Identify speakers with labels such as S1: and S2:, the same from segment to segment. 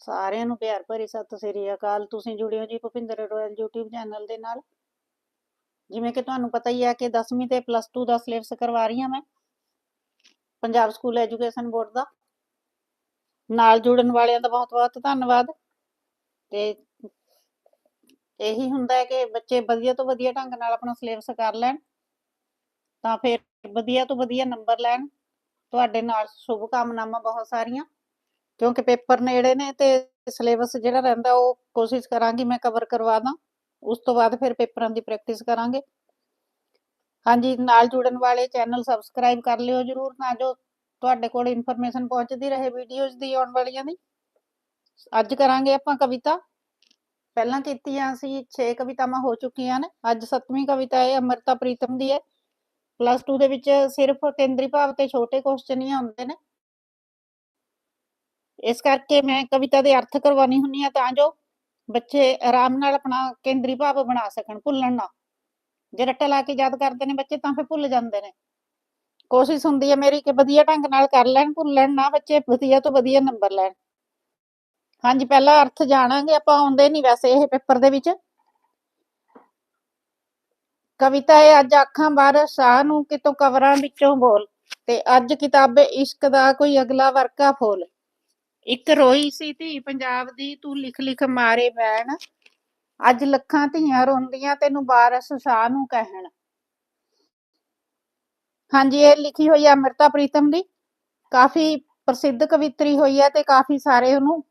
S1: ਸਾਰਿਆਂ ਨੂੰ ਪਿਆਰ ਭਰੀ ਸਤਿ ਸ੍ਰੀ ਅਕਾਲ। ਤੁਸੀਂ ਜੁੜੇ ਜੀ ਭੁਪਿੰਦਰ ਰੋਇਲ YouTube ਚੈਨਲ ਦੇ ਨਾਲ। ਜਿਵੇਂ ਕਿ ਤੁਹਾਨੂੰ ਪਤਾ ਹੀ ਹੈ ਕਿ 10ਵੀਂ ਤੇ ਪਲੱਸ 2 ਦਾ ਸਿਲੇਬਸ ਕਰਵਾ ਰਹੀ ਹਾਂ ਮੈਂ। ਪੰਜਾਬ ਸਕੂਲ ਐਜੂਕੇਸ਼ਨ ਬੋਰਡ ਦਾ। ਨਾਲ ਜੁੜਨ ਵਾਲਿਆਂ ਦਾ ਬਹੁਤ-ਬਹੁਤ ਧੰਨਵਾਦ। ਤੇ ਇਹੀ ਹੁੰਦਾ ਹੈ ਕਿ ਬੱਚੇ ਵਧੀਆ ਤੋਂ ਵਧੀਆ ਢੰਗ ਨਾਲ ਆਪਣਾ ਸਿਲੇਬਸ ਕਰ ਲੈਣ। ਤਾਂ ਫਿਰ ਵਧੀਆ ਤੋਂ ਵਧੀਆ ਨੰਬਰ ਲੈਣ। ਤੁਹਾਡੇ ਨਾਲ ਸ਼ੁਭ ਕਾਮਨਾਵਾਂ ਬਹੁਤ ਸਾਰੀਆਂ। ਕਿਉਂਕਿ ਪੇਪਰ ਨੇੜੇ ਨੇ ਤੇ ਸਿਲੇਬਸ ਜਿਹੜਾ ਰਹਿੰਦਾ ਉਹ ਕੋਸ਼ਿਸ਼ ਕਰਾਂਗੀ ਮੈਂ ਕਵਰ ਕਰਵਾ ਦਾਂ, ਉਸ ਤੋਂ ਬਾਅਦ ਫਿਰ ਪੇਪਰਾਂ ਦੀ ਪ੍ਰੈਕਟਿਸ ਕਰਾਂਗੇ। ਹਾਂਜੀ, ਨਾਲ ਜੁੜਨ ਵਾਲੇ ਚੈਨਲ ਸਬਸਕ੍ਰਾਈਬ ਕਰ ਲਿਓ ਜਰੂਰ, ਤਾਂ ਜੋ ਤੁਹਾਡੇ ਕੋਲ ਇਨਫੋਰਮੇਸ਼ਨ ਪਹੁੰਚਦੀ ਰਹੇ ਵੀਡੀਓਜ਼ ਦੀ ਆਉਣ ਵਾਲੀਆਂ ਦੀ। ਅੱਜ ਕਰਾਂਗੇ ਆਪਾਂ ਕਵਿਤਾ। ਪਹਿਲਾਂ ਕੀਤੀਆਂ ਸੀ 6 ਕਵਿਤਾਵਾਂ ਹੋ ਚੁੱਕੀਆਂ ਨੇ। ਅੱਜ 7ਵੀਂ ਕਵਿਤਾ ਹੈ, ਅਮਰਤਾ ਪ੍ਰੀਤਮ ਦੀ ਹੈ। ਪਲੱਸ 2 ਦੇ ਵਿੱਚ ਸਿਰਫ ਕੇਂਦਰੀ ਭਾਵ ਤੇ ਛੋਟੇ ਕੁਐਸਚਨ ਹੀ ਆਉਂਦੇ ਨੇ। ਇਸ ਕਰਕੇ ਮੈਂ ਕਵਿਤਾ ਦੇ ਅਰਥ ਕਰਵਾਉਣੀ ਹੁੰਨੀ ਆ ਤਾਂ ਜੋ ਬੱਚੇ ਆਰਾਮ ਨਾਲ ਆਪਣਾ ਕੇਂਦਰੀ ਭਾਵ ਬਣਾ ਸਕਣ, ਭੁੱਲਣ ਨਾ। ਜੇ ਰੱਟਾ ਲਾ ਕੇ ਯਾਦ ਕਰਦੇ ਨੇ ਬੱਚੇ ਤਾਂ ਫਿਰ ਭੁੱਲ ਜਾਂਦੇ ਨੇ। ਕੋਸ਼ਿਸ਼ ਹੁੰਦੀ ਹੈ ਮੇਰੀ ਕਿ ਵਧੀਆ ਢੰਗ ਨਾਲ ਕਰ ਲੈਣ, ਭੁੱਲਣ ਨਾ ਬੱਚੇ, ਵਧੀਆ ਤੋਂ ਵਧੀਆ ਨੰਬਰ ਲੈਣ। ਹਾਂਜੀ, ਪਹਿਲਾ ਅਰਥ ਜਾਣਾਂਗੇ, ਆਪਾਂ ਆਉਂਦੇ ਨਹੀਂ ਵੈਸੇ ਇਹ ਪੇਪਰ ਦੇ ਵਿੱਚ। ਕਵਿਤਾ ਹੈ, ਅੱਜ ਅੱਖਾਂ ਬਾਹਰ, ਸ਼ਾਹ ਨੂੰ ਕਿਤੋਂ ਕਵਰਾਂ ਵਿੱਚੋਂ ਬੋਲ। ਤੇ ਅੱਜ ਕਿਤਾਬੇ ਇਸ਼ਕ ਦਾ ਕੋਈ ਅਗਲਾ ਵਰਕਾ ਫੋਲ। ਇੱਕ ਰੋਈ ਸੀ ਧੀ ਪੰਜਾਬ ਦੀ, ਤੂੰ ਲਿਖ ਲਿਖ ਮਾਰੇ ਬੈਣ। ਅੱਜ ਲੱਖਾਂ ਧੀਆਂ ਰੋਂਦੀਆਂ, ਤੈਨੂੰ ਬਾਰਸ ਸ਼ਾਹ ਨੂੰ ਕਹਿਣ। ਹਾਂਜੀ, ਇਹ ਲਿਖੀ ਹੋਈ ਹੈ ਅਮਰਤਾ ਪ੍ਰੀਤਮ ਦੀ। ਕਾਫੀ ਪ੍ਰਸਿੱਧ ਕਵਿਤਰੀ ਹੋਈ ਹੈ ਤੇ ਕਾਫੀ ਸਾਰੇ ਉਹਨੂੰ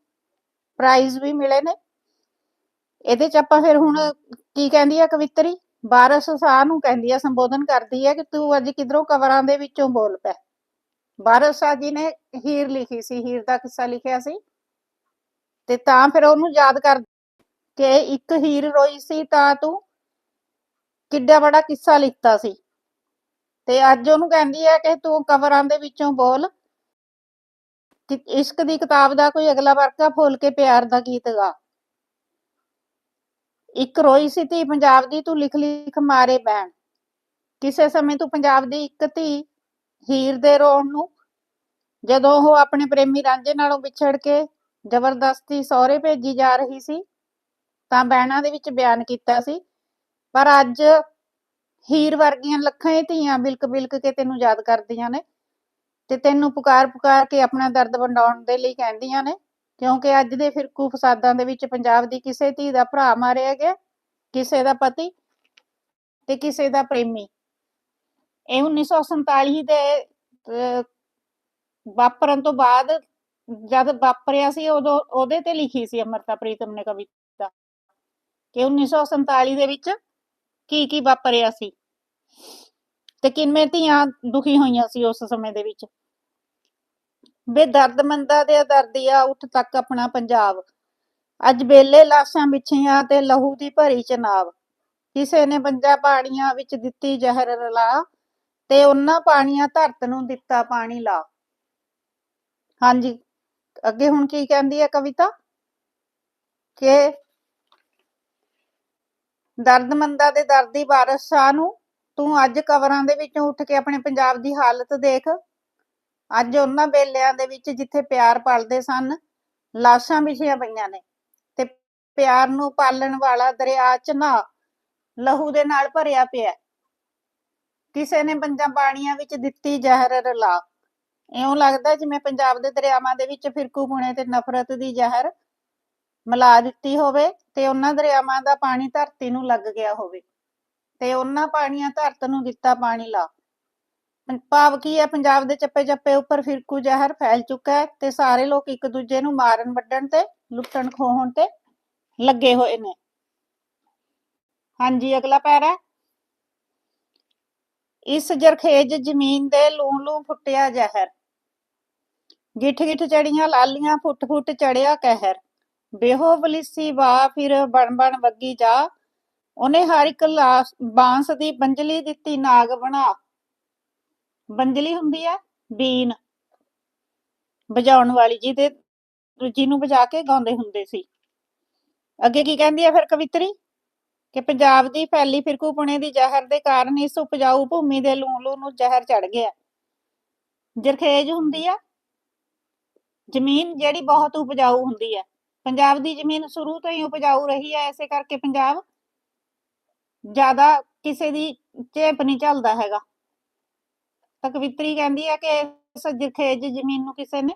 S1: ਪ੍ਰਾਈਜ਼ ਵੀ ਮਿਲੇ ਨੇ। ਇਹਦੇ ਚ ਆਪਾਂ ਫਿਰ ਹੁਣ ਕੀ ਕਹਿੰਦੀ ਆ ਕਵਿਤਰੀ? ਬਾਰਸ ਸ਼ਾਹ ਨੂੰ ਕਹਿੰਦੀ ਆ, ਸੰਬੋਧਨ ਕਰਦੀ ਹੈ ਕਿ ਤੂੰ ਅੱਜ ਕਿਧਰੋਂ ਕਵਰਾਂ ਦੇ ਵਿੱਚੋਂ ਬੋਲ ਪੈ ਬਾਰਸ ਸ਼ਾਹ ਜੀ ਨੇ ਹੀਰ ਲਿਖੀ ਸੀ, ਹੀਰ ਦਾ ਕਿੱਸਾ ਲਿਖਿਆ ਸੀ। ਤੇ ਤਾਂ ਫਿਰ ਉਹਨੂੰ ਯਾਦ ਕਰ ਕਿ ਇੱਕ ਹੀਰ ਰੋਈ ਸੀ ਤਾਂ ਤੂੰ ਕਿੱਡਾ ਬੜਾ ਕਿੱਸਾ ਲਿਖਤਾ ਸੀ। ਤੇ ਅੱਜ ਉਹਨੂੰ ਕਹਿੰਦੀ ਹੈ ਕਿ ਤੂੰ ਕਵਰਾਂ ਦੇ ਵਿੱਚੋਂ ਬੋਲ। ਕਿ ਇਸ਼ਕ ਦੀ ਕਿਤਾਬ ਦਾ ਕੋਈ ਅਗਲਾ ਵਰਕਾ ਫੋਲ ਕੇ ਪਿਆਰ ਦਾ ਗੀਤ ਗਾ। ਇੱਕ ਰੋਈ ਸੀ ਧੀ, ਪੰਜਾਬ ਦੀ ਤੂੰ ਲਿਖ ਲਿਖ ਮਾਰੇ ਬੈਣ ਕਿਸੇ ਸਮੇਂ ਤੂੰ ਪੰਜਾਬ ਦੀ ਇੱਕ ਧੀ ਹੀਰ ਦੇ ਰੋਣ ਨੂੰ। ਜਦੋਂ ਉਹ ਆਪਣੇ ਪ੍ਰੇਮੀ ਰਾਂਝੇ ਨਾਲੋਂ ਵਿਛੜ ਕੇ ਜ਼ਬਰਦਸਤੀ ਸਹੁਰੇ ਭੇਜੀ ਜਾ ਰਹੀ ਸੀ, ਤਾਂ ਬੈਣਾ ਦੇ ਵਿੱਚ ਬਿਆਨ ਕੀਤਾ ਸੀ। ਪਰ ਅੱਜ ਹੀਰ ਵਰਗੀਆਂ ਲੱਖਾਂ ਹੀ ਧੀਆਂ ਬਿਲਕ ਬਿਲਕ ਕੇ ਤੈਨੂੰ ਯਾਦ ਕਰਦੀਆਂ ਨੇ ਤੇ ਤੈਨੂੰ ਪੁਕਾਰ ਪੁਕਾਰ ਕੇ ਆਪਣਾ ਦਰਦ ਵੰਡਾਉਣ ਦੇ ਲਈ ਕਹਿੰਦੀਆਂ ਨੇ, ਕਿਉਂਕਿ ਅੱਜ ਦੇ ਫਿਰਕੂ ਫਸਾਦਾਂ ਦੇ ਵਿੱਚ ਪੰਜਾਬ ਦੀ ਕਿਸੇ ਧੀ ਦਾ ਭਰਾ ਮਾਰਿਆ ਗਿਆ, ਕਿਸੇ ਦਾ ਪਤੀ ਤੇ ਕਿਸੇ ਦਾ ਪ੍ਰੇਮੀ। ਇਹ 1947 ਦੇ ਵਾਪਰਨ ਤੋਂ ਬਾਅਦ ਜਦ ਵਾਪਰਿਆ ਸੀ ਉਦੋਂ ਉਹਦੇ ਤੇ ਲਿਖੀ ਸੀ ਅਮਰਤਾ ਪ੍ਰੀਤਮ ਨੇ ਕਵਿਤਾ ਕਿ 1947 ਦੇ ਵਿੱਚ ਕੀ ਕੀ ਵਾਪਰਿਆ ਸੀ ਤੇ ਕਿੰਨੇ ਧੀਆਂ ਦੁਖੀ ਹੋਈਆਂ ਸੀ ਉਸ ਸਮੇਂ ਦੇ ਵਿੱਚ। ਬੇ ਦਰਦਮੰਦਾ ਦੇ ਦਰਦੀਆ ਉੱਠ ਤੱਕ ਆਪਣਾ ਪੰਜਾਬ। ਅੱਜ ਬੇਲੇ ਲਾਸ਼ਾਂ ਵਿਛੀਆਂ ਤੇ ਲਹੂ ਦੀ ਭਰੀ ਚਨਾਬ। ਕਿਸੇ ਨੇ ਪੰਜਾ ਪਾਣੀਆਂ ਵਿੱਚ ਦਿੱਤੀ ਜ਼ਹਿਰ ਰਲਾ। ਤੇ ਉਹਨਾਂ ਪਾਣੀਆਂ ਧਰਤ ਨੂੰ ਦਿੱਤਾ ਪਾਣੀ ਲਾ ਹਾਂਜੀ, ਅੱਗੇ ਹੁਣ ਕੀ ਕਹਿੰਦੀ ਹੈ ਕਵਿਤਾ? ਕਿ ਦਰਦਮੰਦਾ ਦੇ ਦਰਦੀ ਵਾਰਸ ਸ਼ਾਹ ਨੂੰ ਤੂੰ ਅੱਜ ਕਵਰਾਂ ਦੇ ਵਿੱਚੋਂ ਉੱਠ ਕੇ ਆਪਣੇ ਪੰਜਾਬ ਦੀ ਹਾਲਤ ਦੇਖ। ਅੱਜ ਉਹਨਾਂ ਵੇਲਿਆਂ ਦੇ ਵਿੱਚ ਜਿੱਥੇ ਪਿਆਰ ਪਲਦੇ ਸਨ, ਲਾਸ਼ਾਂ ਵਿਛੀਆਂ ਪਈਆਂ ਨੇ ਤੇ ਪਿਆਰ ਨੂੰ ਪਾਲਣ ਵਾਲਾ ਦਰਿਆ ਚ ਨਾ ਲਹੂ ਦੇ ਨਾਲ ਭਰਿਆ ਪਿਆ। ਕਿਸੇ ਨੇ ਪੰਜਾਂ ਪਾਣੀਆਂ ਵਿੱਚ ਦਿੱਤੀ ਜ਼ਹਿਰ ਰਲਾ। ਇਉਂ ਲੱਗਦਾ ਜਿਵੇਂ ਪੰਜਾਬ ਦੇ ਦਰਿਆਵਾਂ ਦੇ ਵਿੱਚ ਫਿਰਕੂ ਪੁਣੇ ਤੇ ਨਫ਼ਰਤ ਦੀ ਜ਼ਹਿਰ ਮਿਲਾ ਦਿੱਤੀ ਹੋਵੇ ਤੇ ਉਹਨਾਂ ਦਰਿਆਵਾਂ ਦਾ ਪਾਣੀ ਧਰਤੀ ਨੂੰ ਲੱਗ ਗਿਆ ਹੋਵੇ। ਤੇ ਉਹਨਾਂ ਪਾਣੀਆਂ ਧਰਤ ਨੂੰ ਦਿੱਤਾ ਪਾਣੀ ਲਾ। ਭਾਵ ਕੀ ਹੈ ਪੰਜਾਬ ਦੇ ਚੱਪੇ ਚੱਪੇ ਉੱਪਰ ਫਿਰਕੂ ਜ਼ਹਿਰ ਫੈਲ ਚੁੱਕਾ ਹੈ ਤੇ ਸਾਰੇ ਲੋਕ ਇੱਕ ਦੂਜੇ ਨੂੰ ਮਾਰਨ, ਵੱਢਣ ਤੇ ਲੁੱਟਣ, ਖੋਹਣ ਤੇ ਲੱਗੇ ਹੋਏ ਨੇ। ਹਾਂਜੀ, ਅਗਲਾ ਪੈਰਾ। ਇਸ ਜਰਖੇਜ ਜ਼ਮੀਨ ਦੇ ਲੂੰ ਲੂੰ ਫੁੱਟਿਆ ਜ਼ਹਿਰ। ਗਿੱਠ ਗਿੱਠ ਚੜੀਆਂ ਲਾਲੀਆਂ ਫੁੱਟ ਫੁੱਟ ਚੜਿਆ ਕਹਿਰ। ਬੇਹੋ ਬਲਿਸੀ ਵਾ ਫਿਰ ਬਣ ਬਣ ਵੱਗੀ ਜਾ। ਉਹਨੇ ਹਰ ਇੱਕ ਲਾਸ਼ ਬਾਂਸ ਦੀ ਬੰਜਲੀ ਦਿੱਤੀ ਨਾਗ ਬਣਾ। ਬੰਜਲੀ ਹੁੰਦੀ ਹੈ ਬੀਨ। ਵਜਾਉਣ ਵਾਲੀ ਜਿਹਦੇ ਜਿਹਨੂੰ ਵਜਾ ਕੇ ਗਾਉਂਦੇ ਹੁੰਦੇ ਸੀ। ਅੱਗੇ ਕੀ ਕਹਿੰਦੀ ਹੈ ਫਿਰ ਕਵਿਤਰੀ? ਕਿ ਪੰਜਾਬ ਦੀ ਫੈਲੀ ਫਿਰਕੂਪੁਣੇ ਦੀ ਜ਼ਹਿਰ ਦੇ ਕਾਰਨ ਇਸ ਉਪਜਾਊ ਭੂਮੀ ਦੇ ਲੂਣ ਲੂਣ ਨੂੰ ਜ਼ਹਿਰ ਚੜ ਗਿਆ। ਜਰਖੇਜ ਹੁੰਦੀ ਆ। ਜ਼ਮੀਨ ਜਿਹੜੀ ਬਹੁਤ ਉਪਜਾਊ ਹੁੰਦੀ ਹੈ ਪੰਜਾਬ ਦੀ ਜ਼ਮੀਨ ਸ਼ੁਰੂ ਤੋਂ ਹੀ ਉਪਜਾਊ ਰਹੀ ਹੈ ਐਸੇ ਕਰਕੇ ਪੰਜਾਬ ਜ਼ਿਆਦਾ ਕਿਸੇ ਦੀ ਝੇਪ ਨਹੀਂ ਝੱਲਦਾ ਹੈਗਾ। ਤਾਂ ਕਵਿਤਰੀ ਕਹਿੰਦੀ ਹੈ ਕਿ ਇਸ ਜਰਖੇਜ ਜ਼ਮੀਨ ਨੂੰ ਕਿਸੇ ਨੇ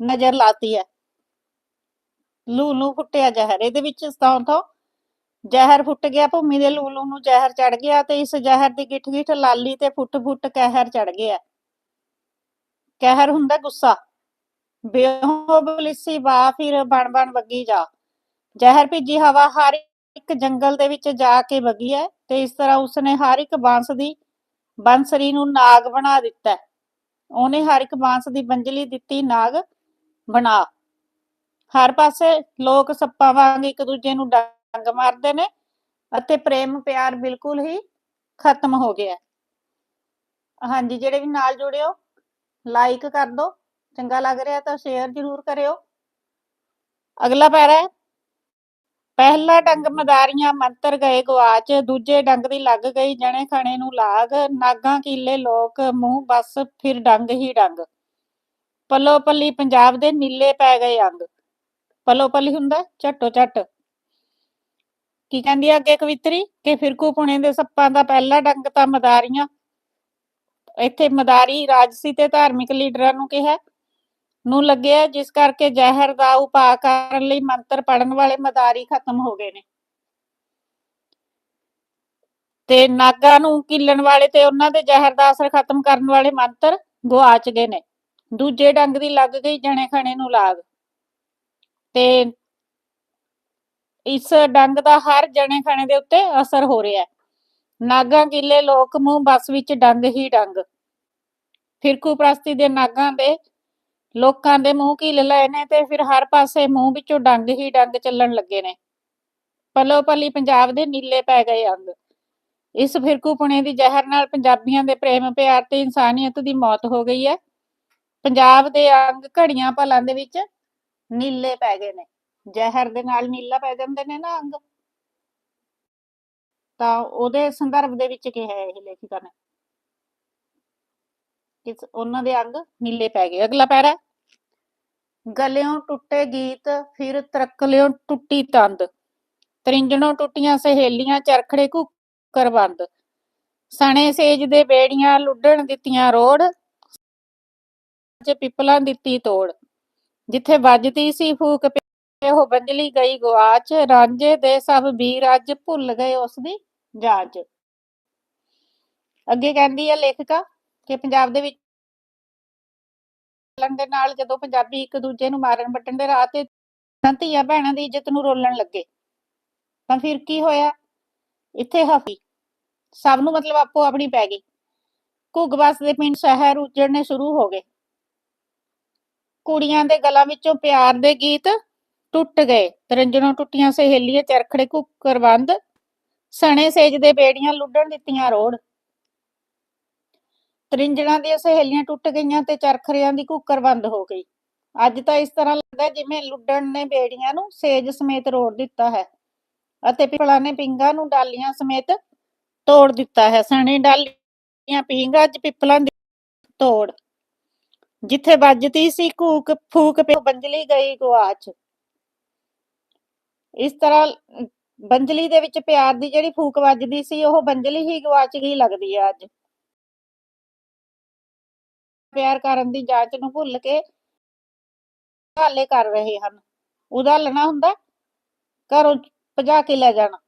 S1: ਨਜ਼ਰ ਲਾਤੀ ਹੈ ਲੂ ਲੂ ਫੁੱਟਿਆ ਜ਼ਹਿਰ। ਇਹਦੇ ਵਿੱਚ ਸਤਾਉ ਤੋਂ ਜ਼ਹਿਰ ਫੁੱਟ ਗਿਆ, ਭੂਮੀ ਦੇ ਲੂਲੂ ਨੂੰ ਜ਼ਹਿਰ ਚੜ ਗਿਆ ਤੇ ਇਸ ਜ਼ਹਿਰ ਦੀ ਗਿੱਠ ਗਿੱਠ ਲਾਲੀ ਤੇ ਫੁੱਟ ਫੁੱਟ ਕਹਿਰ ਚੜ ਗਿਆ। ਕਹਿਰ ਹੁੰਦਾ ਗੁੱਸਾ। ਬੇਹੋ ਵਾ ਫਿਰ ਬਣ ਬਣ ਵੱਗੀ ਜਾ। ਜ਼ਹਿਰ ਭਿੱਜੀ ਹਵਾ ਹਰ ਇੱਕ ਜੰਗਲ ਦੇ ਵਿੱਚ ਜਾ ਕੇ ਵਗੀ ਹੈ ਤੇ ਇਸ ਤਰ੍ਹਾਂ ਉਸਨੇ ਹਰ ਇੱਕ ਬਾਂਸ ਦੀ ਬੰਸਰੀ ਨੂੰ ਨਾਗ ਬਣਾ ਦਿੱਤਾ। ਉਹਨੇ ਹਰ ਇੱਕ ਬਾਂਸ ਦੀ ਬੰਜਲੀ ਦਿੱਤੀ ਨਾਗ ਬਣਾ। ਹਰ ਪਾਸੇ ਲੋਕ ਸੱਪਾਂ ਵਾਂਗ ਇੱਕ ਦੂਜੇ ਨੂੰ ਡੰਗ ਮਾਰਦੇ ਨੇ ਅਤੇ ਪ੍ਰੇਮ ਪਿਆਰ ਬਿਲਕੁਲ ਹੀ ਖਤਮ ਹੋ ਗਿਆ ਹਾਂਜੀ, ਜਿਹੜੇ ਵੀ ਨਾਲ ਜੁੜਿਓ ਲਾਈਕ ਕਰ ਦਿਓ ਚੰਗਾ ਲੱਗ ਰਿਹਾ ਤਾਂ ਸ਼ੇਅਰ ਜ਼ਰੂਰ ਕਰਿਓ। ਅਗਲਾ ਪੈਰਾ ਹੈ। ਪਹਿਲਾ ਡੰਗ ਮਦਾਰੀਆਂ ਮੰਤਰ ਗਏ ਗਵਾਚ ਦੂਜੇ ਡੰਗ ਦੀ ਲੱਗ ਗਈ ਜਣੇ ਖਣੇ ਨੂੰ ਲਾਗ, ਨਾਗਾਂ ਕੀਲੇ ਲੋਕ, ਮੂੰਹ ਬਸ ਫਿਰ ਡੰਗ ਹੀ ਡੰਗ। ਪੱਲੋ ਪੱਲੀ ਪੰਜਾਬ ਦੇ ਨੀਲੇ ਪੈ ਗਏ ਅੰਗ। ਪੱਲੋ ਪੱਲੀ ਹੁੰਦਾ ਝੱਟੋ ਝੱਟ ਕੀ ਕਹਿੰਦੀ ਆ ਅੱਗੇ ਕਵਿਤਰੀ? ਕਿ ਫਿਰਕੂ ਪੁਣੇ ਦੇ ਸੱਪਾਂ ਦਾ ਪਹਿਲਾ ਡੰਗ ਤਾਂ ਮਦਾਰੀਆਂ। ਇੱਥੇ ਮਦਾਰੀ ਰਾਜਸੀ ਤੇ ਧਾਰਮਿਕ ਲੀਡਰਾਂ ਨੂੰ ਕਿਹਾ ਨੂੰ ਲੱਗਿਆ, ਜਿਸ ਕਰਕੇ ਜ਼ਹਿਰ ਦਾ ਉਪਾਅ ਕਰਨ ਲਈ ਮੰਤਰ ਪੜਨ ਵਾਲੇ ਮਦਾਰੀ ਖਤਮ ਹੋ ਗਏ ਨੇ। ਤੇ ਨਾਗਾ ਨੂੰ ਕਿੱਲਣ ਵਾਲੇ ਤੇ ਉਹਨਾਂ ਦੇ ਜ਼ਹਿਰ ਦਾ ਅਸਰ ਖਤਮ ਕਰਨ ਵਾਲੇ ਮੰਤਰ ਗੁਆਚ ਗਏ ਨੇ। ਦੂਜੇ ਡੰਗ ਦੀ ਲੱਗ ਗਈ ਜਣੇ ਖਣੇ ਨੂੰ ਲਾਗ। ਤੇ ਇਸ ਡੰਗ ਦਾ ਹਰ ਜਣੇ ਖਣੇ ਦੇ ਉੱਤੇ ਅਸਰ ਹੋ ਰਿਹਾ ਹੈ। ਨਾਗਾ ਕਿੱਲੇ ਲੋਕ ਮੂੰਹ ਬਸ ਵਿੱਚ ਡੰਗ ਹੀ ਡੰਗ। ਫਿਰਕੂ ਪ੍ਰਸਤੀ ਦੇ ਨਾਗਾਂ ਦੇ ਲੋਕਾਂ ਦੇ ਮੂੰਹ ਕੀਲ ਲਏ ਨੇ ਤੇ ਫਿਰ ਹਰ ਪਾਸੇ ਮੂੰਹ ਵਿੱਚੋਂ ਡੰਗ ਹੀ ਡੰਗ ਚੱਲਣ ਲੱਗੇ ਨੇ। ਪਲੋ ਪਲੀ ਪੰਜਾਬ ਦੇ ਨੀਲੇ ਪੈ ਗਏ ਅੰਗ। ਇਸ ਫਿਰਕੂ ਪੁਣੇ ਦੀ ਜ਼ਹਿਰ ਨਾਲ ਪੰਜਾਬੀਆਂ ਦੇ ਪ੍ਰੇਮ ਪਿਆਰ ਤੇ ਇਨਸਾਨੀਅਤ ਦੀ ਮੌਤ ਹੋ ਗਈ ਹੈ। ਪੰਜਾਬ ਦੇ ਅੰਗ ਘੜੀਆਂ ਭਲਾਂ ਦੇ ਵਿੱਚ ਨੀਲੇ ਪੈ ਗਏ ਨੇ। ਜ਼ਹਿਰ ਦੇ ਨਾਲ ਨੀਲਾ ਪੈ ਜਾਂਦੇ ਨੇ ਨਾ ਅੰਗ। ਤਾਂ ਉਹਦੇ ਸੰਦਰਭ ਦੇ ਵਿੱਚ ਕਿਹਾ ਇਹ ਲੇਖਿਕਾ ਨੇ। ਕਿਸ ਉਹਨਾਂ ਦੇ ਅੰਗ ਨੀਲੇ ਪੈ ਗਏ। ਅਗਲਾ ਪੈਰਾ ਗਲਿਓਂ ਟੁੱਟੇ ਗੀਤ, ਫਿਰ ਤਰਕਲਿਓਂ ਟੁੱਟੀ ਤੰਦ। ਤਰਿੰਜਣੋਂ ਟੁੱਟੀਆਂ ਸਹੇਲੀਆਂ, ਚਰਖੜੇ ਕੁੱਕਰ ਬੰਦ। ਸਣੇ ਸੇਜ ਦੇ ਬੇੜੀਆਂ ਲੁੱਡਣ ਦਿੱਤੀਆਂ ਰੋੜ। ਚ ਪਿਪਲਾਂ ਦਿੱਤੀ ਤੋੜ। ਜਿੱਥੇ ਵੱਜਦੀ ਸੀ ਫੂਕ ਉਹ ਬੰਜਲੀ ਗਈ ਗਵਾਚ ਰਾਂਝੇ ਦੇ ਸਭ ਵੀਰ ਅੱਜ ਭੁੱਲ ਗਏ ਉਸ ਦੀ ਜਾਂਚ। ਅੱਗੇ ਕਹਿੰਦੀ ਹੈ ਲੇਖਿਕਾ ਕਿ ਪੰਜਾਬ ਦੇ ਵਿੱਚ ਚੱਲਣ ਨਾਲ ਜਦੋਂ ਪੰਜਾਬੀ ਇੱਕ ਦੂਜੇ ਨੂੰ ਮਾਰਨ ਵੱਟਣ ਦੇ ਰਾਹ ਤੇ ਤਾਂ ਧੀਆਂ ਭੈਣਾਂ ਦੀ ਇੱਜ਼ਤ ਨੂੰ ਰੋਲਣ ਲੱਗੇ। ਤਾਂ ਫਿਰ ਕੀ ਹੋਇਆ? ਇੱਥੇ ਹਫੀ, ਸਭ ਨੂੰ ਮਤਲਬ ਆਪੋ ਆਪਣੀ ਪੈ ਗਈ। ਘੁੱਗਬਸ ਦੇ ਪਿੰਡ ਸ਼ਹਿਰ ਉਜੜਨੇ ਸ਼ੁਰੂ ਹੋ ਗਏ। ਕੁੜੀਆਂ ਦੇ ਗਲਾਂ ਵਿੱਚੋਂ ਪਿਆਰ ਦੇ ਗੀਤ ਟੁੱਟ ਗਏ। ਤਰੰਜਣੋਂ ਟੁੱਟੀਆਂ ਸਹੇਲੀਆਂ ਚਰਖੜੇ ਕੁੱਕਰ ਬੰਦ, ਸਣੇ ਸੇਜ ਦੇ ਬੇੜੀਆਂ ਲੁੱਡਣ ਦਿੱਤੀਆਂ ਰੋੜ। ਤਰਿੰਜਣਾਂ ਦੀਆਂ ਸਹੇਲੀਆਂ ਟੁੱਟ ਗਈਆਂ ਤੇ ਚਰਖੜਿਆਂ ਦੀ ਕੁੱਕਰ ਬੰਦ ਹੋ ਗਈ। ਅੱਜ ਤਾਂ ਇਸ ਤਰ੍ਹਾਂ ਲੱਗਦਾ ਜਿਵੇਂ ਲੁੱਡਣ ਨੇ ਬੇੜੀਆਂ ਨੂੰ ਸੇਜ ਸਮੇਤ ਰੋੜ ਦਿੱਤਾ ਹੈ ਅਤੇ ਪਿਪਲਾਂ ਨੇ ਪਿੰਗਾਂ ਨੂੰ ਡਾਲੀਆਂ ਸਮੇਤ ਤੋੜ ਦਿੱਤਾ ਹੈ। ਸਣੇ ਡਾਲੀਆਂ ਪਿੰਗਾਂ ਅੱਜ ਪਿਪਲਾਂ ਦੀ ਤੋੜ। ਜਿੱਥੇ ਵੱਜਦੀ ਸੀ ਕੂਕ ਫੂਕ ਪੇ ਬੰਜਲੀ ਗਈ ਗਵਾਚ ਇਸ ਤਰ੍ਹਾਂ ਬੰਜਲੀ ਦੇ ਵਿੱਚ ਪਿਆਰ ਦੀ ਜਿਹੜੀ ਫੂਕ ਵੱਜਦੀ ਸੀ, ਉਹ ਬੰਜਲੀ ਹੀ ਗਵਾਚ ਗਈ ਲੱਗਦੀ ਹੈ ਅੱਜ। ਪਿਆਰ ਕਰਨ ਦੀ ਜਾਂਚ ਨੂੰ ਭੁੱਲ ਕੇ ਹਾਲੇ ਕਰ ਰਹੇ ਹਨ। ਉਦਾਲਣਾ ਹੁੰਦਾ, ਘਰੋਂ ਭਜਾ ਕੇ ਲੈ ਜਾਣਾ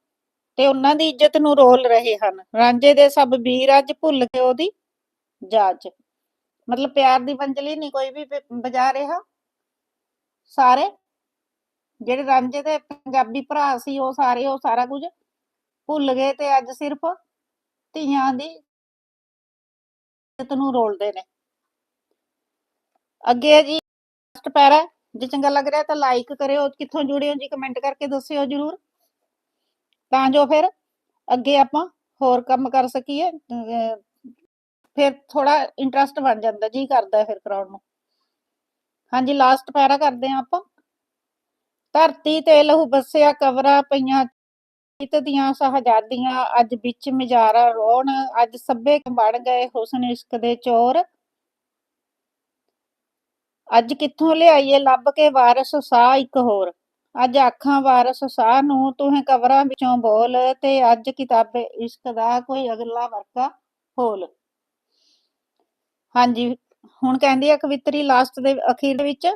S1: ਤੇ ਉਹਨਾਂ ਦੀ ਇੱਜ਼ਤ ਨੂੰ ਰੋਲ ਰਹੇ ਹਨ। ਰਾਂਝੇ ਦੇ ਸਭ ਵੀਰ ਅੱਜ ਭੁੱਲ ਕੇ ਉਹਦੀ ਜਾਂਚ। ਮਤਲਬ ਪਿਆਰ ਦੀ ਬੰਜਲੀ ਨਹੀਂ ਕੋਈ ਵੀ ਬ- ਬਜਾ ਰਿਹਾ। ਸਾਰੇ ਜਿਹੜੇ ਰਾਂਝੇ ਦੇ ਪੰਜਾਬੀ ਭਰਾ ਸੀ, ਉਹ ਸਾਰੇ, ਉਹ ਸਾਰਾ ਕੁਝ ਭੁੱਲ ਗਏ ਤੇ ਅੱਜ ਸਿਰਫ ਧੀਆਂ ਦੀ ਇੱਜ਼ਤ ਨੂੰ ਰੋਲਦੇ ਨੇ। ਅੱਗੇ ਜੀ ਲਾਸਟ ਪੈਰਾ, ਜੇ ਚੰਗਾ ਲੱਗ ਰਿਹਾ ਤਾਂ ਲਾਈਕ ਕਰਿਓ, ਕਿੱਥੋਂ ਜੁੜੇ ਹੋ ਜੀ ਕਮੈਂਟ ਕਰਕੇ ਦੱਸਿਓ ਜਰੂਰ। ਤਾਂ ਜੋ ਫਿਰ ਅੱਗੇ ਆਪਾਂ ਹੋਰ ਕੰਮ ਕਰ ਸਕੀਏ ਫਿਰ ਥੋੜਾ ਇੰਟਰਸਟ ਬਣ ਜਾਂਦਾ, ਜੀ ਕਰਦਾ ਫਿਰ ਕਰਾਉਣ ਨੂੰ। ਹਾਂਜੀ ਲਾਸਟ ਪੈਰਾ ਕਰਦੇ ਆ ਆਪਾਂ। ਧਰਤੀ ਤੇ ਲਹੂ ਬਸਿਆ ਕਵਰਾਂ ਪਈਆਂ ਚਿੱਤ ਦੀਆਂ ਸ਼ਹਜ਼ਾਦੀਆਂ, ਅੱਜ ਵਿੱਚ ਮਿਜਾਰਾ ਰੋਣ, ਅੱਜ ਸਭੇ ਬਣ ਗਏ ਹੁਸਨ ਇਸ਼ਕ ਦੇ ਚੋਰ। ਅੱਜ ਕਿੱਥੋਂ ਲਿਆਈਏ ਲੱਭ ਕੇ ਵਾਰਸ ਸਾਹ ਇੱਕ ਹੋਰ, ਅੱਜ ਆਖਾਂ ਵਾਰਸ ਸਾਹ ਨੂੰ ਤੂੰ ਕਵਰਾਂ ਵਿੱਚੋਂ ਬੋਲ, ਤੇ ਅੱਜ ਕਿਤਾਬੇ ਇਸ਼ਕ ਦਾ ਕੋਈ ਅਗਲਾ ਵਰਕਾ ਹੋਲ। ਹਾਂਜੀ, ਹੁਣ ਕਹਿੰਦੀ ਆ ਕਵਿਤਰੀ ਲਾਸਟ ਦੇ ਅਖੀਰ ਵਿੱਚ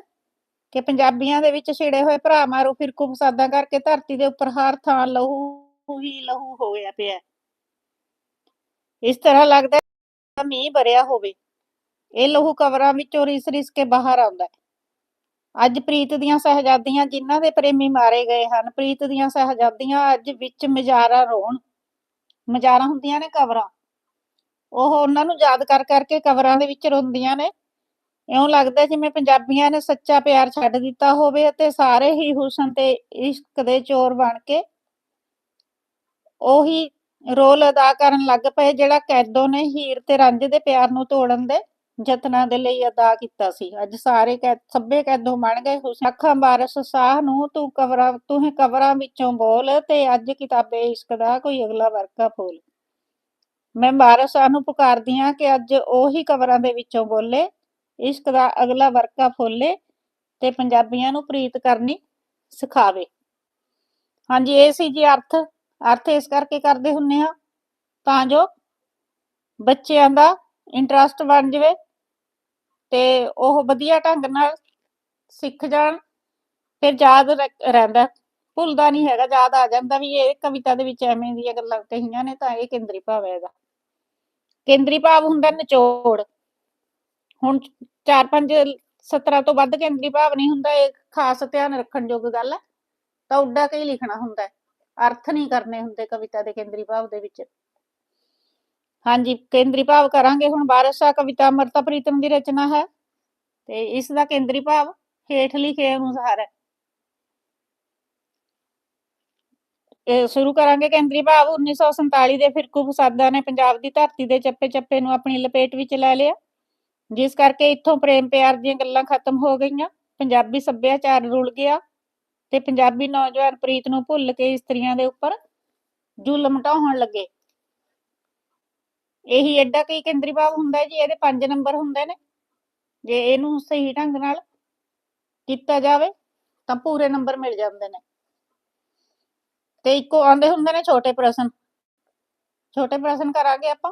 S1: ਕਿ ਪੰਜਾਬੀਆਂ ਦੇ ਵਿੱਚ ਛਿੜੇ ਹੋਏ ਭਰਾ ਮਾਰੂ ਫਿਰਕੂ ਫਸਾਦਾਂ ਕਰਕੇ ਧਰਤੀ ਦੇ ਉੱਪਰ ਹਰ ਥਾਂ ਲਹੂ ਹੀ ਲਹੂ ਹੋਇਆ ਪਿਆ। ਇਸ ਤਰ੍ਹਾਂ ਲੱਗਦਾ ਹੈ ਮੀਂਹ ਭਰਿਆ ਹੋਵੇ। ਇਹ ਲਹੂ ਕਵਰਾਂ ਵਿੱਚੋਂ ਰਿਸ ਰਿਸ ਕੇ ਬਾਹਰ ਆਉਂਦਾ ਹੈ। ਅੱਜ ਪ੍ਰੀਤ ਦੀਆਂ ਸਹਜਾਦੀਆਂ ਜਿਨ੍ਹਾਂ ਦੇ ਪ੍ਰੇਮੀ ਮਾਰੇ ਗਏ ਹਨ, ਪ੍ਰੀਤ ਦੀਆਂ ਸਹਜਾਦੀਆਂ ਅੱਜ ਵਿੱਚ ਮਜ਼ਾਰਾ ਰੋਣ, ਮਜ਼ਾਰਾ ਹੁੰਦੀਆਂ ਨੇ ਕਵਰਾਂ ਉਹ ਉਹਨਾਂ ਨੂੰ ਯਾਦ ਕਰ ਕਰਕੇ ਕਵਰਾਂ ਦੇ ਵਿੱਚ ਰੋਂਦੀਆਂ ਨੇ। ਇਉਂ ਲੱਗਦਾ ਜਿਵੇਂ ਪੰਜਾਬੀਆਂ ਨੇ ਸੱਚਾ ਪਿਆਰ ਛੱਡ ਦਿੱਤਾ ਹੋਵੇ ਅਤੇ ਸਾਰੇ ਹੀ ਹੁਸਨ ਤੇ ਇਸ਼ਕ ਦੇ ਚੋਰ ਬਣ ਕੇ ਉਹੀ ਰੋਲ ਅਦਾ ਕਰਨ ਲੱਗ ਪਏ, ਜਿਹੜਾ ਕੈਦੋ ਨੇ ਹੀਰ ਤੇ ਰਾਂਝੇ ਦੇ ਪਿਆਰ ਨੂੰ ਤੋੜਨ ਦੇ ਯਤਨਾਂ ਦੇ ਲਈ ਅਦਾ ਕੀਤਾ ਸੀ। ਅੱਜ ਸਾਰੇ ਕੈਦ ਸਭੇ ਕੈਦੋ ਬਣ ਗਏ, ਹੁਸਨ ਅੱਖਾਂ ਬਾਰਸ ਸਾਹ ਨੂੰ ਤੂੰ ਕਵਰਾਂ, ਤੂੰ ਹੀ ਕਬਰਾਂ ਵਿੱਚੋਂ ਬੋਲ ਤੇ ਅੱਜ ਕਿਤਾਬੇ ਇਸ਼ਕ ਦਾ ਕੋਈ ਅਗਲਾ ਵਰਕਾ ਬੋਲ ਮੈਂ ਬਾਰਸਾਂ ਨੂੰ ਪੁਕਾਰਦੀ ਹਾਂ ਕਿ ਅੱਜ ਉਹੀ ਕਵਰਾਂ ਦੇ ਵਿੱਚੋਂ ਬੋਲੇ। ਇਸ਼ਕ ਦਾ ਅਗਲਾ ਵਰਕਾ ਫੋਲੇ ਤੇ ਪੰਜਾਬੀਆਂ ਨੂੰ ਪ੍ਰੀਤ ਕਰਨੀ ਸਿਖਾਵੇ। ਹਾਂਜੀ, ਇਹ ਸੀ ਜੀ ਅਰਥ। ਅਰਥ ਇਸ ਕਰਕੇ ਕਰਦੇ ਹੁੰਨੇ ਆ ਤਾਂ ਜੋ ਬੱਚਿਆਂ ਦਾ ਇੰਟਰਸਟ ਬਣ ਜਾਵੇ ਤੇ ਉਹ ਵਧੀਆ ਢੰਗ ਨਾਲ ਸਿੱਖ ਜਾਣ। ਫਿਰ ਯਾਦ ਰਹਿ- ਰਹਿੰਦਾ। ਭੁੱਲਦਾ ਨਹੀਂ ਹੈਗਾ, ਯਾਦ ਆ ਜਾਂਦਾ ਵੀ ਇਹ ਕਵਿਤਾ ਦੇ ਵਿੱਚ ਐਵੇਂ ਦੀਆਂ ਗੱਲਾਂ ਕਹੀਆਂ ਨੇ ਤਾਂ ਇਹ ਕੇਂਦਰੀ ਭਾਵ ਹੈਗਾ। ਕੇਂਦਰੀ ਭਾਵ ਹੁੰਦਾ ਨਿਚੋੜ। ਹੁਣ 4-5 17 ਤੋਂ ਵੱਧ ਕੇਂਦਰੀ ਭਾਵ ਨਹੀਂ ਹੁੰਦਾ, ਇਹ ਖਾਸ ਧਿਆਨ ਰੱਖਣ ਯੋਗ ਗੱਲ ਹੈ। ਤਾਂ ਉੱਡਾ ਕੇ ਲਿਖਣਾ ਹੁੰਦਾ ਹੈ। ਅਰਥ ਨਹੀਂ ਕਰਨੇ ਹੁੰਦੇ ਕਵਿਤਾ ਦੇ ਕੇਂਦਰੀ ਭਾਵ ਦੇ ਵਿੱਚ। ਹਾਂਜੀ, ਕੇਂਦਰੀ ਭਾਵ ਕਰਾਂਗੇ ਹੁਣ। ਬਾਰਸਾ ਕਵਿਤਾ ਅਮਰਤਾ ਪ੍ਰੀਤਮ ਦੀ ਰਚਨਾ ਹੈ। ਤੇ ਇਸ ਦਾ ਕੇਂਦਰੀ ਭਾਵ ਹੇਠ ਲਿਖੇ ਅਨੁਸਾਰ ਹੈ। ਇਹ ਸ਼ੁਰੂ ਕਰਾਂਗੇ ਕੇਂਦਰੀ ਭਾਵ। 1947 ਦੇ ਫਿਰਕੂ ਫਸਾਦਾਂ ਨੇ ਪੰਜਾਬ ਦੀ ਧਰਤੀ ਦੇ ਚੱਪੇ-ਚੱਪੇ ਨੂੰ ਆਪਣੀ ਲਪੇਟ ਵਿੱਚ ਲੈ ਲਿਆ। ਜਿਸ ਕਰਕੇ ਇੱਥੋਂ ਪ੍ਰੇਮ ਪਿਆਰ ਦੀਆਂ ਗੱਲਾਂ ਖਤਮ ਹੋ ਗਈਆਂ, ਪੰਜਾਬੀ ਸੱਭਿਆਚਾਰ ਰੁਲ ਗਿਆ ਤੇ ਪੰਜਾਬੀ ਨੌਜਵਾਨ ਪ੍ਰੀਤ ਨੂੰ ਭੁੱਲ ਕੇ ਇਸਤਰੀਆਂ ਦੇ ਉੱਪਰ ਜ਼ੁਲਮ ਢਾਉਣ ਲੱਗੇ। ਇਹੀ ਐਡਾ ਕਈ ਕੇਂਦਰੀ ਭਾਵ ਹੁੰਦਾ ਜੀ, ਇਹਦੇ 5 ਨੰਬਰ ਹੁੰਦੇ ਨੇ। ਜੇ ਇਹਨੂੰ ਸਹੀ ਢੰਗ ਨਾਲ ਕੀਤਾ ਜਾਵੇ, ਤਾਂ ਪੂਰੇ ਨੰਬਰ ਮਿਲ ਜਾਂਦੇ ਨੇ। ਤੇ ਇੱਕੋ ਆਉਂਦੇ ਹੁੰਦੇ ਨੇ ਛੋਟੇ ਪ੍ਰਸ਼ਨ। ਛੋਟੇ ਪ੍ਰਸ਼ਨ ਕਰਾਂਗੇ ਆਪਾਂ।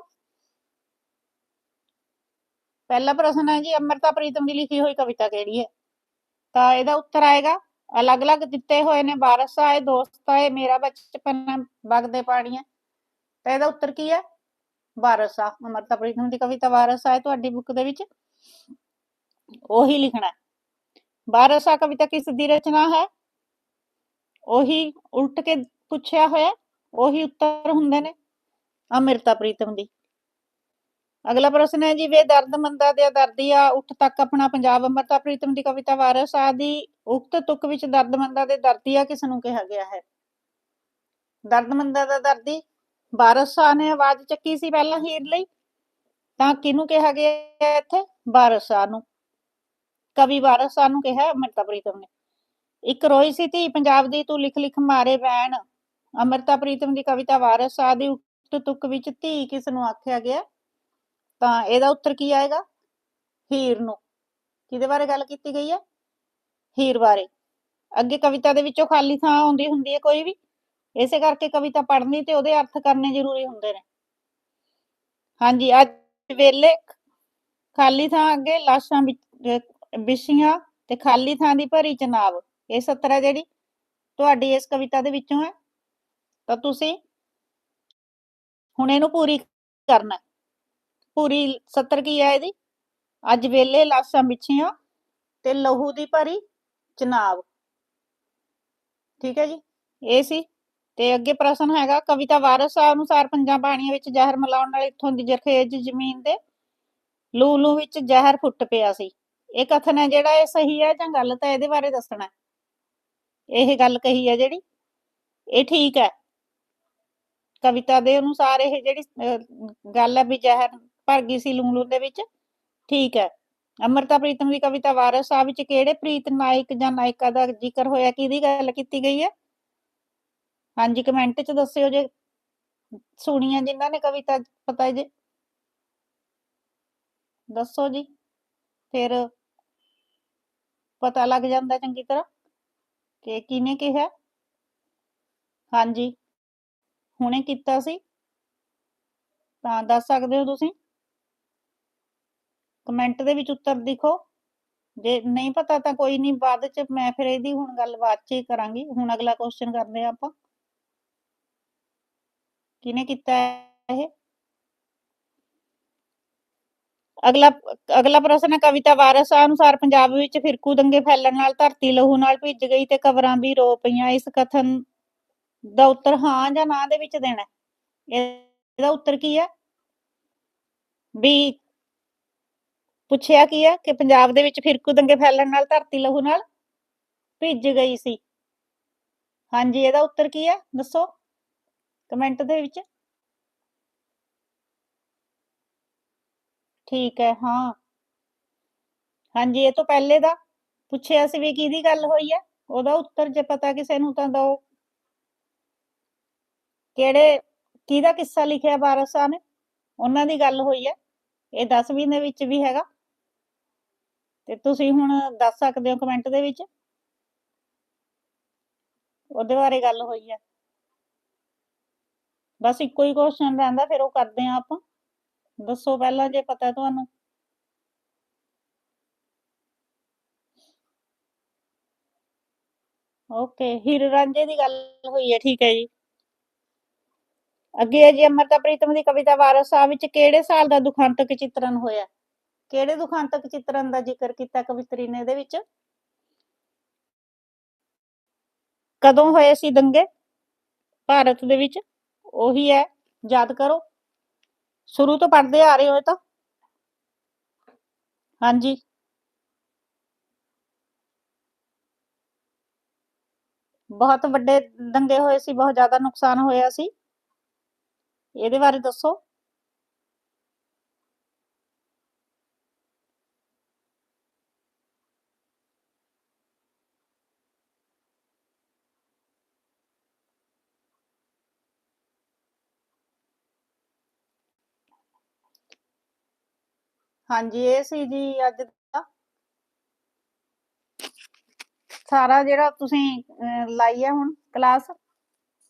S1: ਪਹਿਲਾ ਪ੍ਰਸ਼ਨ ਹੈ ਜੀ, ਅਮਰਤਾ ਪ੍ਰੀਤਮ ਦੀ ਲਿਖੀ ਹੋਈ ਕਵਿਤਾ ਕਿਹੜੀ ਹੈ? ਤਾਂ ਇਹਦਾ ਉੱਤਰ ਆਏਗਾ, ਅਲੱਗ-ਅਲੱਗ ਦਿੱਤੇ ਹੋਏ ਨੇ, ਵਾਰਸ ਆਏ, ਦੋਸਤ ਆਏ, ਮੇਰਾ ਬਚਪਨ ਵਗਦੇ ਪਾਣੀ ਤਾਂ ਇਹਦਾ ਉੱਤਰ ਕੀ ਹੈ? ਵਾਰਸ ਆ, ਅਮਰਤਾ ਪ੍ਰੀਤਮ ਦੀ ਕਵਿਤਾ ਵਾਰਸ ਆਏ ਤੁਹਾਡੀ ਬੁੱਕ ਦੇ ਵਿੱਚ। ਉਹੀ ਲਿਖਣਾ ਹੈ। ਵਾਰਸ ਆ ਕਵਿਤਾ ਕਿਸ ਦੀ ਰਚਨਾ ਹੈ? ਉਹੀ ਉਲਟ ਕੇ ਪੁੱਛਿਆ ਹੋਇਆ, ਉਹੀ ਉੱਤਰ ਹੁੰਦੇ ਨੇ, ਅਮਰਤਾ ਪ੍ਰੀਤਮ ਦੀ। ਅਗਲਾ ਪ੍ਰਸ਼ਨ ਹੈ ਜੀ, ਵੇ ਦਰਦਮੰਦਾ ਦੇ ਦਰਦੀਆ ਉੱਠ ਤੱਕ ਆਪਣਾ ਪੰਜਾਬ ਅਮਰਤਾ ਪ੍ਰੀਤਮ ਦੀ ਕਵਿਤਾ ਵਾਰਸ ਆਦੀ ਉਕਤ ਤੁਕ ਵਿੱਚ ਦਰਦਮੰਦਾ ਦੇ ਦਰਦੀਆ ਕਿਸ ਨੂੰ ਕਿਹਾ ਗਿਆ ਹੈ? ਦਰਦਮੰਦਾ ਦਾ ਦਰਦੀ, ਵਾਰਸ ਸ਼ਾਹ ਨੇ ਆਵਾਜ਼ ਚੱਕੀ ਸੀ ਪਹਿਲਾਂ ਹੀਰ ਲਈ, ਤਾਂ ਕਿਹਨੂੰ ਕਿਹਾ ਗਿਆ ਇੱਥੇ? ਵਾਰਸ ਸ਼ਾਹ ਨੂੰ। ਕਵੀ ਵਾਰਸ ਸ਼ਾਹ ਨੂੰ ਕਿਹਾ ਅਮਰਤਾ ਪ੍ਰੀਤਮ ਨੇ। ਇੱਕ ਰੋਈ ਸੀ ਧੀ, ਪੰਜਾਬ ਦੀ ਤੂੰ ਲਿਖ ਲਿਖ ਮਾਰੇ ਬੈਣ ਅਮਰਤਾ ਪ੍ਰੀਤਮ ਦੀ ਕਵਿਤਾ ਵਾਰਸ ਸ਼ਾਹ ਦੀ ਉਕਤ ਤੁਕ ਵਿੱਚ ਧੀ ਕਿਸ ਨੂੰ ਆਖਿਆ ਗਿਆ? ਤਾਂ ਇਹਦਾ ਉੱਤਰ ਕੀ ਆਏਗਾ? ਹੀਰ ਨੂੰ। ਕਿਹਦੇ ਬਾਰੇ ਗੱਲ ਕੀਤੀ ਗਈ ਹੈ? ਹੀਰ ਬਾਰੇ। ਅੱਗੇ ਕਵਿਤਾ ਦੇ ਵਿੱਚੋਂ ਖਾਲੀ ਥਾਂ ਆਉਂਦੀ ਹੁੰਦੀ ਹੈ ਕੋਈ ਵੀ। ਇਸੇ ਕਰਕੇ ਕਵਿਤਾ ਪੜ੍ਹਨੀ ਤੇ ਉਹਦੇ ਅਰਥ ਕਰਨੇ ਜ਼ਰੂਰੀ ਹੁੰਦੇ ਨੇ। ਹਾਂਜੀ ਅੱਜ ਵੇਲੇ ਖਾਲੀ ਥਾਂ ਅੱਗੇ ਲਾਸ਼ਾਂ ਵਿੱਚ ਵਿਛੀਆਂ ਤੇ ਖਾਲੀ ਥਾਂ ਦੀ ਭਰੀ ਚਨਾਬ। ਇਹ ਸਤਰ ਹੈ ਜਿਹੜੀ ਤੁਹਾਡੀ ਇਸ ਕਵਿਤਾ ਦੇ ਵਿੱਚੋਂ ਹੈ। ਤਾਂ ਤੁਸੀਂ ਹੁਣ ਇਹਨੂੰ ਪੂਰੀ ਕਰਨਾ। ਪੂਰੀ ਸਤਰ ਕੀ ਹੈ ਇਹਦੀ? ਅੱਜ ਵੇਲੇ ਲਾਸ਼ਾਂ ਵਿਛੀਆਂ ਤੇ ਲਹੂ ਦੀ ਭਰੀ ਚਨਾਬ ਠੀਕ ਹੈ ਜੀ? ਇਹ ਸੀ। ਤੇ ਅੱਗੇ ਪ੍ਰਸ਼ਨ ਹੈਗਾ, ਕਵਿਤਾ ਵਾਰਸ ਅਨੁਸਾਰ ਪੰਜਾਂ ਪਾਣੀਆਂ ਵਿੱਚ ਜ਼ਹਿਰ ਮਿਲਾਉਣ ਨਾਲ ਇੱਥੋਂ ਦੀ ਜਰਖੇਜ ਜ਼ਮੀਨ ਦੇ ਲੂ ਲੂ ਵਿੱਚ ਜ਼ਹਿਰ ਫੁੱਟ ਪਿਆ ਸੀ। ਇਹ ਕਥਨ ਹੈ ਜਿਹੜਾ ਇਹ ਸਹੀ ਹੈ ਜਾਂ ਗਲਤ ਹੈ, ਇਹਦੇ ਬਾਰੇ ਦੱਸਣਾ ਇਹ ਗੱਲ ਕਹੀ ਹੈ ਜਿਹੜੀ, ਇਹ ਠੀਕ ਹੈ। ਕਵਿਤਾ ਦੇ ਅਨੁਸਾਰ ਇਹ ਜਿਹੜੀ ਗੱਲ ਹੈ ਵੀ ਜ਼ਹਿਰ ਭਰ ਗਈ ਸੀ ਲੂਣ ਲੂ ਦੇ ਵਿੱਚ। ਠੀਕ ਹੈ। ਅਮਰਤਾ ਪ੍ਰੀਤਮ ਦੀ ਕਵਿਤਾ ਵਾਰਸ ਆ ਵਿੱਚ ਕਿਹੜੇ ਪ੍ਰੀਤ ਨਾਇਕ ਜਾਂ ਨਾਇਕਾ ਦਾ ਜ਼ਿਕਰ ਹੋਇਆ, ਕਿਹਦੀ ਗੱਲ ਕੀਤੀ ਗਈ ਹੈ? ਹਾਂਜੀ ਕਮੈਂਟ 'ਚ ਦੱਸਿਓ ਜੇ। ਸੁਣੀ ਹੈ ਜਿਨ੍ਹਾਂ ਨੇ ਕਵਿਤਾ, ਪਤਾ ਹੈ ਜੇ? ਦੱਸੋ ਜੀ। ਫਿਰ ਪਤਾ ਲੱਗ ਜਾਂਦਾ ਚੰਗੀ ਤਰ੍ਹਾਂ ਕਿ ਕਿਹਨੇ ਕਿਹਾ। ਹਾਂਜੀ। ਹੁਣੇ ਕੀਤਾ ਸੀ। ਤਾਂ ਦੱਸ ਸਕਦੇ ਹੋ ਤੁਸੀਂ? ਕਮੈਂਟ ਦੇ ਵਿੱਚ ਉੱਤਰ ਲਿਖੋ ਜੇ ਨਹੀਂ ਪਤਾ ਤਾਂ ਕੋਈ ਨਹੀਂ, ਬਾਅਦ ਚ ਮੈਂ ਫਿਰ ਇਹਦੀ ਹੁਣ ਗੱਲ ਬਾਅਦ ਚ ਹੀ ਕਰਾਂਗੀ। ਹੁਣ ਅਗਲਾ ਕੁਐਸਚਨ ਕਰਦੇ ਆ ਆਪਾਂ। ਕਿਹਨੇ ਕੀਤਾ ਇਹ? ਅਗਲਾ ਅਗਲਾ ਪ੍ਰਸ਼ਨ ਹੈ, ਕਵਿਤਾ ਵਾਰਸ ਅਨੁਸਾਰ ਪੰਜਾਬ ਵਿੱਚ ਫਿਰਕੂ ਦੰਗੇ ਫੈਲਣ ਨਾਲ ਧਰਤੀ ਲਹੂ ਨਾਲ ਭਿੱਜ ਗਈ ਤੇ ਕਬਰਾਂ ਵੀ ਰੋ ਪਈਆਂ। ਇਸ ਕਥਨ ਦਾ ਉੱਤਰ ਹਾਂ ਜਾਂ ਨਾ ਦੇ ਵਿੱਚ ਦੇਣਾ ਇਹਦਾ ਉੱਤਰ ਕੀ ਹੈ? ਵੀ ਪੁੱਛਿਆ ਕੀ ਹੈ ਕਿ ਪੰਜਾਬ ਦੇ ਵਿੱਚ ਫਿਰਕੂ ਦੰਗੇ ਫੈਲਣ ਨਾਲ, ਧਰਤੀ ਲਹੂ ਨਾਲ ਭਿੱਜ ਗਈ ਸੀ। ਹਾਂਜੀ, ਇਹਦਾ ਉੱਤਰ ਕੀ ਹੈ ਦੱਸੋ। ਕਮੈਂਟ ਦੇ ਵਿੱਚ। ਠੀਕ ਹੈ, ਹਾਂ। ਹਾਂਜੀ, ਇਹ ਤੋਂ ਪਹਿਲੇ ਦਾ ਪੁੱਛਿਆ ਸੀ ਵੀ ਕਿਹਦੀ ਗੱਲ ਹੋਈ ਹੈ ਉਹਦਾ ਉੱਤਰ ਜੇ ਪਤਾ ਕਿਸੇ ਨੂੰ ਤਾਂ ਦੋ ਕਿਹੜੇ, ਕਿਹਦਾ ਕਿੱਸਾ ਲਿਖਿਆ ਵਾਰਸਾ ਨੇ? ਉਹਨਾਂ ਦੀ ਗੱਲ ਹੋਈ ਹੈ ਇਹ 10ਵੀਂ ਦੇ ਵਿੱਚ ਵੀ ਹੈਗਾ। ਤੇ ਤੁਸੀਂ ਹੁਣ ਦੱਸ ਸਕਦੇ ਹੋ ਕਮੈਂਟ ਦੇ ਵਿੱਚ? ਉਹਦੇ ਬਾਰੇ ਗੱਲ ਹੋਈ ਹੈ ਬਸ ਇੱਕੋ ਹੀ ਕੁਐਸਚਨ ਰਹਿੰਦਾ, ਫਿਰ ਉਹ ਕਰਦੇ ਆ ਆਪਾਂ। ਦੱਸੋ ਪਹਿਲਾਂ ਜੇ ਪਤਾ ਤੁਹਾਨੂੰ। ਓਕੇ ਹੀਰ ਰਾਂਝੇ ਦੀ ਗੱਲ ਹੋਈ ਹੈ ਠੀਕ ਹੈ ਜੀ। ਅੱਗੇ ਹੈ ਜੀ, ਅਮਰਤਾ ਪ੍ਰੀਤਮ ਦੀ ਕਵਿਤਾ ਵਾਰਸ ਸਾਹਿਬ ਵਿੱਚ ਕਿਹੜੇ ਸਾਲ ਦਾ ਦੁਖਾਂਤਕ ਚਿਤਰਨ ਹੋਇਆ? ਕਿਹੜੇ ਦੁਖਾਂਤਕ ਚਿਤਰਨ ਦਾ ਜ਼ਿਕਰ ਕੀਤਾ ਕਵਿਤਰੀ ਨੇ ਇਹਦੇ ਵਿੱਚ? ਕਦੋਂ ਹੋਏ ਸੀ ਦੰਗੇ? ਭਾਰਤ ਦੇ ਵਿੱਚ? ਉਹੀ ਹੈ, ਯਾਦ ਕਰੋ। ਸ਼ੁਰੂ ਤੋਂ ਪੜ੍ਹਦੇ ਆ ਰਹੇ ਹੋ ਇਹ ਤਾਂ। ਹਾਂਜੀ। ਬਹੁਤ ਵੱਡੇ ਦੰਗੇ ਹੋਏ ਸੀ, ਬਹੁਤ ਜ਼ਿਆਦਾ ਨੁਕਸਾਨ ਹੋਇਆ ਸੀ। ਇਹਦੇ ਬਾਰੇ ਦੱਸੋ। ਹਾਂਜੀ ਇਹ ਸੀ ਜੀ ਅੱਜ ਦਾ। ਸਾਰਾ ਜਿਹੜਾ ਤੁਸੀਂ ਅਹ, ਲਾਈ ਹੈ ਹੁਣ ਕਲਾਸ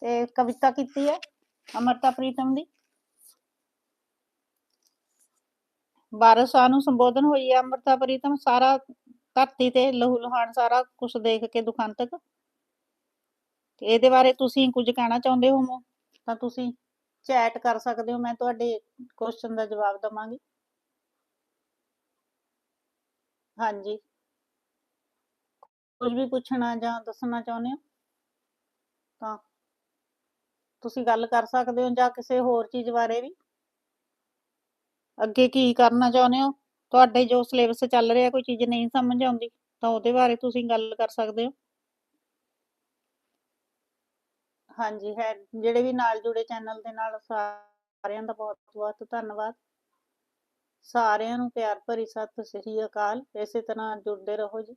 S1: ਤੇ ਕਵਿਤਾ ਕੀਤੀ ਹੈ ਅਮਰਤਾ ਪ੍ਰੀਤਮ ਦੀ। ਵਾਰਸਾਂ ਨੂੰ ਸੰਬੋਧਨ ਹੋਈ ਹੈ ਅਮਰਤਾ ਪ੍ਰੀਤਮ ਸਾਰਾ ਧਰਤੀ ਤੇ ਲਹੂ ਲੁਹਾਨ ਸਾਰਾ ਕੁਝ ਦੇਖ ਕੇ ਦੁਖਾਂਤਕ। ਤੇ ਇਹਦੇ ਬਾਰੇ ਤੁਸੀਂ ਕੁਝ ਕਹਿਣਾ ਚਾਹੁੰਦੇ ਹੋ ਤਾਂ ਤੁਸੀਂ ਚੈਟ ਕਰ ਸਕਦੇ ਹੋ ਮੈਂ ਤੁਹਾਡੇ ਕੁਐਸਚਨ ਦਾ ਜਵਾਬ ਦਵਾਂਗੀ। ਹਾਂਜੀ। ਕੁਝ ਵੀ ਪੁੱਛਣਾ ਜਾਂ ਦੱਸਣਾ ਚਾਹੁੰਦੇ ਹੋ? ਤਾਂ ਤੁਸੀਂ ਗੱਲ ਕਰ ਸਕਦੇ ਹੋ ਜਾਂ ਕਿਸੇ ਹੋਰ ਚੀਜ਼ ਬਾਰੇ ਵੀ? ਅੱਗੇ ਕੀ ਕਰਨਾ ਚਾਹੁੰਦੇ ਹੋ? ਤੁਹਾਡੇ ਜੋ ਸਿਲੇਬਸ ਚੱਲ ਰਿਹਾ, ਕੋਈ ਚੀਜ਼ ਨਹੀਂ ਸਮਝ ਆਉਂਦੀ, ਤਾਂ ਉਹਦੇ ਬਾਰੇ ਤੁਸੀਂ ਗੱਲ ਕਰ ਸਕਦੇ ਹੋ? ਹਾਂਜੀ, ਹੈ, ਜਿਹੜੇ ਵੀ ਨਾਲ ਜੁੜੇ ਚੈਨਲ ਦੇ ਨਾਲ ਸਾਰਿਆਂ ਦਾ ਬਹੁਤ ਬਹੁਤ ਧੰਨਵਾਦ। ਸਾਰਿਆਂ ਨੂੰ ਪਿਆਰ ਭਰੀ ਸਤਿ ਸ੍ਰੀ ਅਕਾਲ। ਇਸੇ ਤਰ੍ਹਾਂ ਜੁੜਦੇ ਰਹੋ ਜੀ।